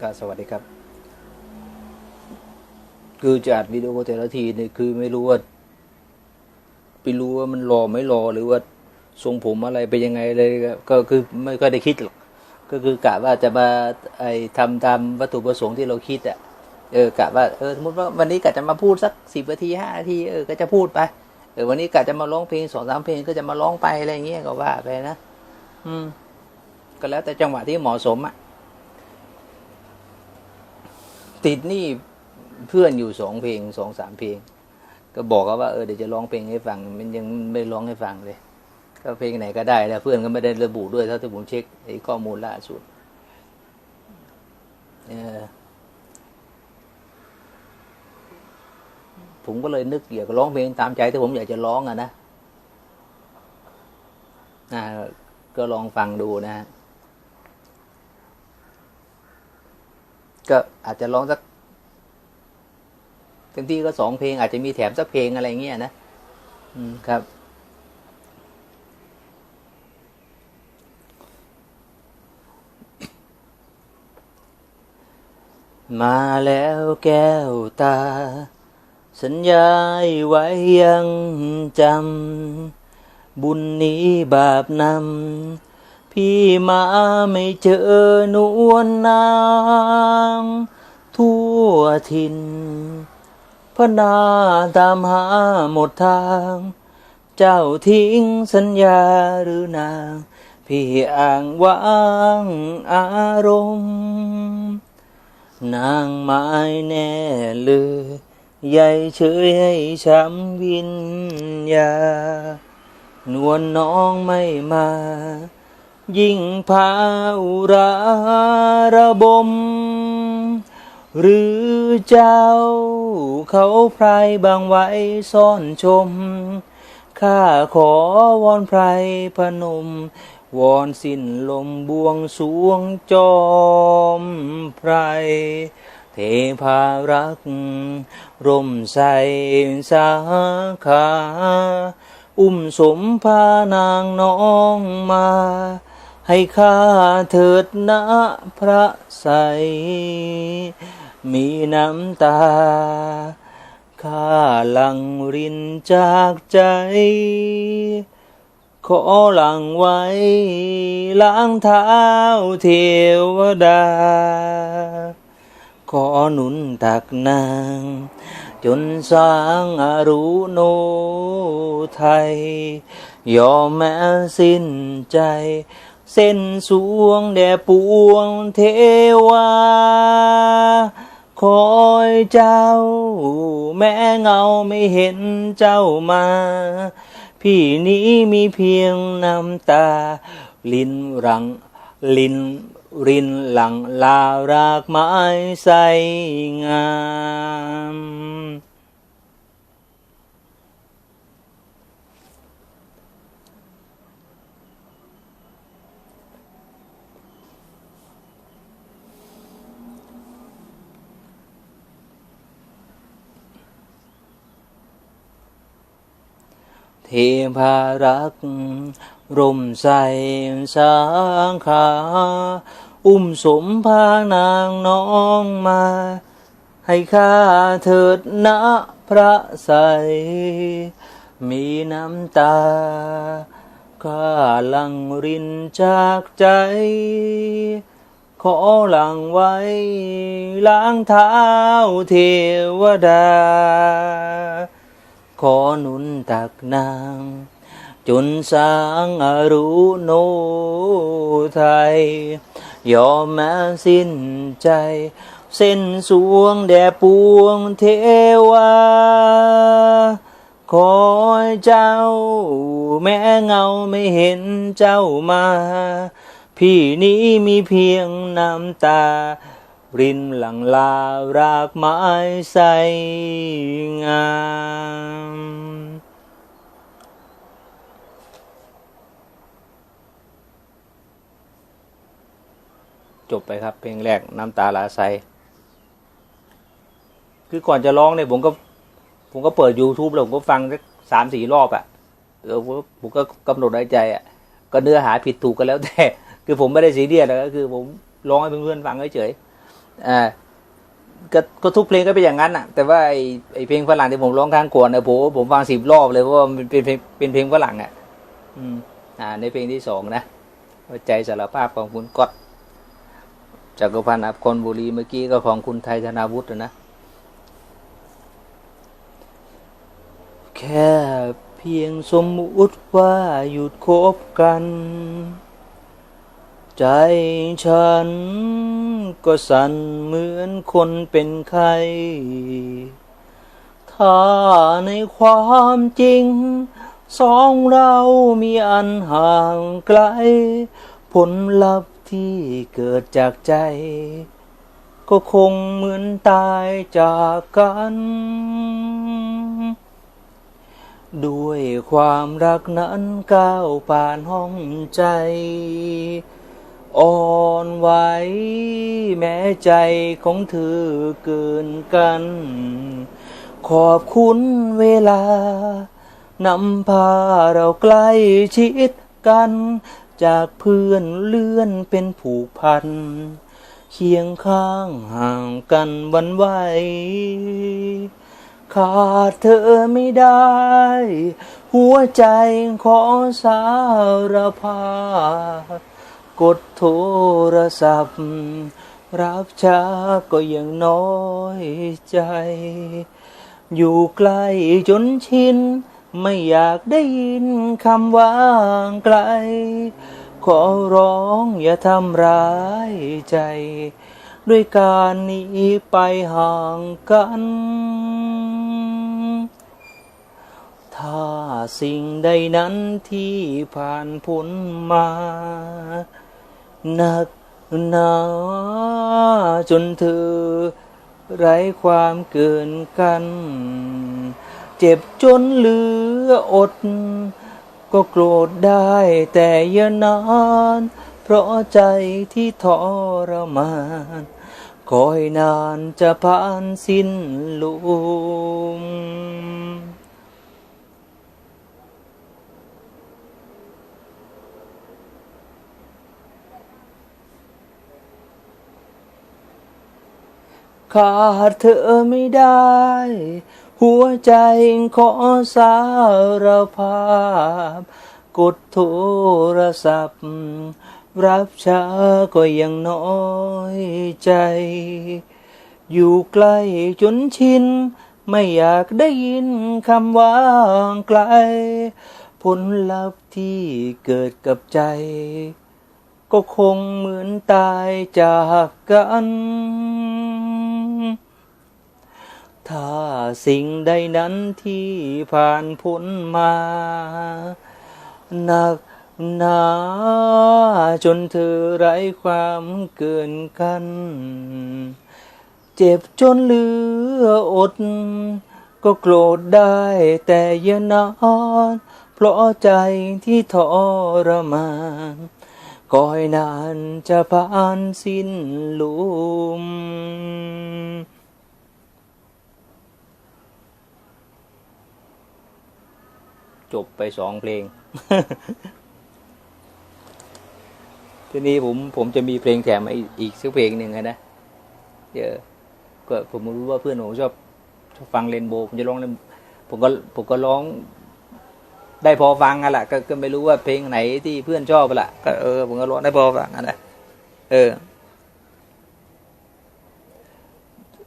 ก็สวัสดีครับ คือจะอัดวิดีโอแต่ละทีเนี่ยคือไม่รู้ว่าไปรู้ว่ามันรอไม่รอหรือว่าทรงผมอะไรไปยังไงเลยก็ก็คือไม่ค่อยได้คิดหรอกก็คือกะว่าจะมาไอ้ทำตามวัตถุประสงค์ที่เราคิดอะเออกะว่าเออสมมติว่าวันนี้กะจะมาพูดสักสิบนาทีห้านาทีเออก็จะพูดไปเออวันนี้กะจะมาร้องเพลงสองสามเพลงก็จะมาร้องไปอะไรเงี้ยก็ว่าไปนะอืม ก็แล้วแต่จังหวะที่เหมาะสมอะ ติดหนี่เพื่อนอยู่สองเพลงสองสามเพลง ก็บอกเขาว่าเออเดี๋ยวจะร้องเพลงให้ฟัง มันยังไม่ร้องให้ฟังเลย ก็เพลงไหนก็ได้แล้วเพื่อนก็ไม่ได้ระบุด้วยเท่าที่ผมเช็คไอ้ข้อมูลล่าสุดเออผมก็เลยนึกอยากร้องเพลงตามใจที่ผมอยากจะร้องอะนะนะก็ลองฟังดูนะฮะ ก็อาจจะร้องสักเต็มที่ก็สองเพลง อาจจะมีแถมสักเพลงอะไรเงี้ยนะอืมครับ มาแล้วแก้วตา สัญญาไว้ยังจำบุญนี้บาปนำ พี่มาไม่เจอนวลนาง ทั่วทินพนาตามหาหมดทาง เจ้าทิ้งสัญญาหรือนาง พี่อ่างวางอารมณ์ นางไม้แน่เลยใหญ่เฉยให้ช้ำวิญญานวลน้องไม่มา ยิ่งพาอุราระบม หรือเจ้า เขาไพรบางไว้ซ่อนชม ข้าขอวอนไพรพนม วอนสิ้นลมบวงสวงจอมไพรเทพารัก ร่มใสสาขา อุ้มสมพานางน้องมา ให้ข้าเถิดนะพระใส มีน้ำตา ข้าหลังรินจากใจ ขอหลังไว้ล้างเท้าเทวดา ขอหนุนตักนาง จนสร้างอรุโนไทย ยอมแม้สิ้นใจ เส้นสวงแด่ปวงเทวา คอยเจ้า แม้เงาไม่เห็นเจ้ามา พี่นี้มีเพียงน้ำตา ลินรัง ลินรินหลังลารากไม้ใสงาม เทพารักร่มใสสางขา อุ้มสมพานางน้องมา ให้ข้าเถิดนะพระใส มีน้ำตาข้าหลังรินจากใจ ขอหลังไว้ ล้างเท้าเทวดา ขอหนุนตักนางจนสร้างอรุโนไทย ยอมแม้สิ้นใจ เส้นสวงแด่ปวงเทวาคอเจ้า แม้เงาไม่เห็นเจ้ามา พี่นี้มีเพียงน้ำตา รินหลังลารากไม้ใสงาม จบไปครับ เพลงแรกน้ำตาลาไซคือก่อนจะร้องเนี่ยผมก็ ผมก็เปิด YouTube แล้วผมก็ฟังสักสามสี่รอบอะ่ะเออผมผมก็กำหนดในใจอะ่ะ ก็เนื้อหาผิดถูกกันแล้วแต่ คือผมไม่ได้ซีเรียสนะก็คือผมร้องให้เพื่อนๆฟังเฉยๆ อ่าก็ก็ทุกเพลงก็เป็นอย่างนั้นอะ แต่ว่าไอไอเพลงฝรั่งที่ผมร้องครั้งก่อนเนี่ยผมผมฟังสิบรอบเลยเพราะว่ามันเป็นเพลงเป็นเพลงฝรั่งอะ อืม อ่า ในเพลงที่สองนะวใจสารภาพของคุณก๊อตจักรพันธ์อับคนบุรีเมื่อกี้ก็ของคุณไทยธนาวุฒินะแค่เพียงสมมุติว่าหยุดคบกัน ใจฉันก็สั่นเหมือนคนเป็นไข้ถ้าในความจริง สองเรามีอันห่างไกล ผลลัพธ์ที่เกิดจากใจ ก็คงเหมือนตายจากกัน ด้วยความรักนั้นก้าวผ่านห้องใจ อ่อนไหวแม้ใจของเธอเกินกัน ขอบคุณเวลานำพาเราใกล้ชิดกัน จากเพื่อนเลื่อนเป็นผูกพัน เคียงข้างห่างกันวันไหวขาดเธอไม่ได้ หัวใจขอสารภาพ กดโทรศัพท์ รับช้าก็ยังน้อยใจ อยู่ใกล้จนชิน ไม่อยากได้ยินคำว่างไกล ขอร้องอย่าทำร้ายใจ ด้วยการหนีไปห่างกันถ้าสิ่งใดนั้นที่ผ่านพ้นมา หนักหนาจนเธอ ไร้ความเกินกัน เจ็บจนเหลืออด ก็โกรธได้แต่อย่านาน เพราะใจที่ทรมานคอยนานจะผ่านสิ้นลม ขาดเธอไม่ได้ หัวใจขอสารภาพ กดโทรศัพท์ รับช้าก็ยังน้อยใจ อยู่ใกล้จนชิน ไม่อยากได้ยินคำว่างไกล ผลลัพธ์ที่เกิดกับใจ ก็คงเหมือนตายจากกัน ถ้าสิ่งใดนั้นที่ผ่านพ้นมาหนักหนาจนเธอไร้ความเกินกัน เจ็บจนเหลืออด ก็โกรธได้แต่อย่านานเพราะใจที่ทรมานก็ให้นานจะผ่านสิ้นลม จบไปสองเพลง ทีนี้ผมผมจะมีเพลงแถมมาอีกอีกสักเพลงหนึ่งนะเดี๋ยวก็ผมรู้ว่าเพื่อนผมชอบชอบฟังเรนโบผมจะร้องเล่นผมก็ผมก็ร้อง ได้พอฟังอะละก็ก็ไม่รู้ว่าเพลงไหนที่เพื่อนชอบละก็เออผมก็ร้องได้พอฟังอะนะเออ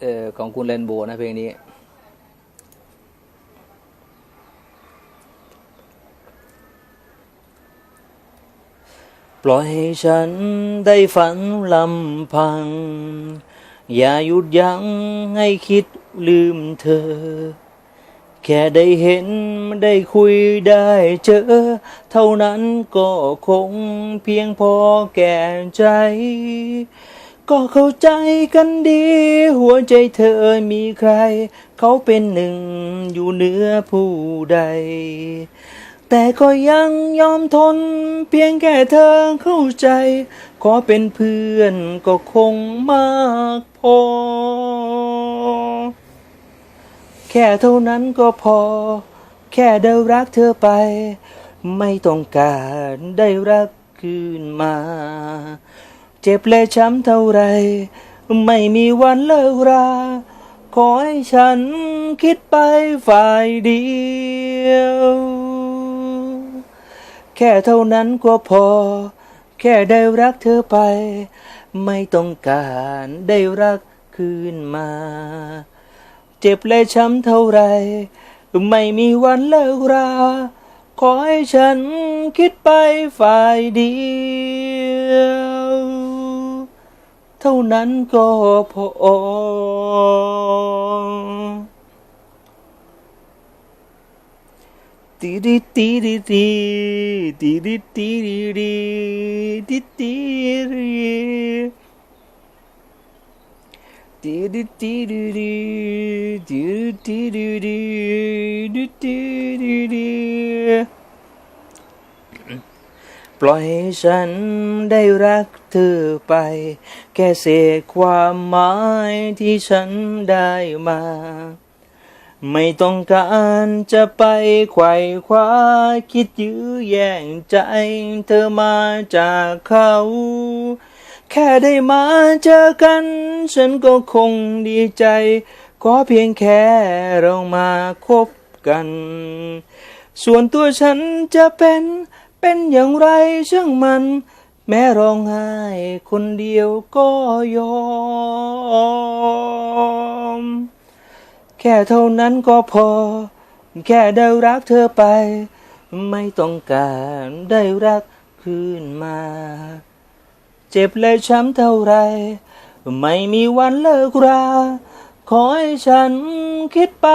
เออของคุณเรนโบนะเพลงนี้ ปล่อยให้ฉันได้ฝันลำพัง อย่าหยุดยั้งให้คิดลืมเธอ แค่ได้เห็นได้คุยได้เจอ เท่านั้นก็คงเพียงพอแก่ใจ ก็เข้าใจกันดี หัวใจเธอมีใคร เขาเป็นหนึ่งอยู่เหนือผู้ใด แต่ก็ยังยอมทน เพียงแค่เธอเข้าใจ ขอเป็นเพื่อนก็คงมากพอ แค่เท่านั้นก็พอ แค่ได้รักเธอไป ไม่ต้องการได้รักคืนมา เจ็บและช้ำเท่าไร ไม่มีวันเลิกรา ขอให้ฉันคิดไปฝ่ายเดียว แค่เท่านั้นก็พอ แค่ได้รักเธอไป ไม่ต้องการได้รักคืนมา เจ็บและช้ำเท่าไร ไม่มีวันเลิกรา ขอให้ฉันคิดไปฝ่ายเดียว เท่านั้นก็พอ ตีดิตีดิตีตีดิตีดิดีตีตีดีตีดิตีดิดีตีดิตีดิดีดิตีดิดีปล่อยให้ฉันได้รักเธอไป แค่เศษความหมายที่ฉันได้มา ไม่ต้องการจะไปไขว่คว้าคิดยื้อแย่งใจ เธอมาจากเขา แค่ได้มาเจอกัน ฉันก็คงดีใจ ขอเพียงแค่เรามาคบกัน ส่วนตัวฉันจะเป็นเป็นอย่างไรช่างมัน แม้ร้องไห้คนเดียวก็ยอม แค่เท่านั้นก็พอ แค่ได้รักเธอไป ไม่ต้องการได้รักคืนมา เจ็บและช้ำเท่าไร ไม่มีวันเลิกรา ขอให้ฉันคิดไป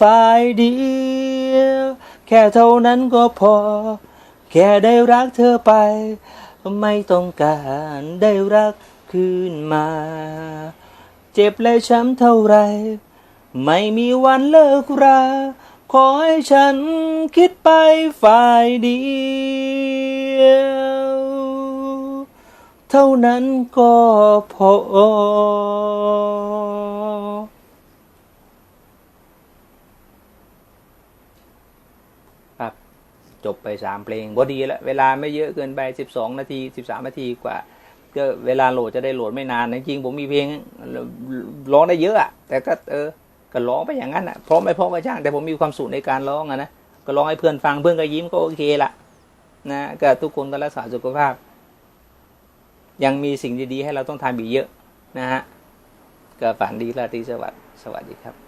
ฝ่ายเดียวแค่เท่านั้นก็พอ แค่ได้รักเธอไป ไม่ต้องการได้รักคืนมา เจ็บและช้ำเท่าไร ไม่มีวันเลิกรา ขอให้ฉันคิดไปฝ่ายเดียวเท่านั้นก็พอ ครับ จบไปสามเพลงพอดีแล้ว เวลาไม่เยอะเกินไปสิบสองนาทีสิบสามนาทีกว่า ก็เวลาโหลดจะได้โหลดไม่นาน จริงๆผมมีเพลงร้องได้เยอะอะแต่ก็เออ ก็ร้องไปอย่างนั้นอะเพราะไม่เพราะก็ช่างแต่ผมมีความสุขในการร้องอะนะก็ร้องให้เพื่อนฟังเพื่อนก็ยิ้มก็โอเคละนะก็ทุกคนก็รักษาสุขภาพ ยังมีสิ่งดีๆให้เราต้องทำอีกเยอะนะฮะก็ฝันดีราตรีสวัสดิ์สวัสดีครับ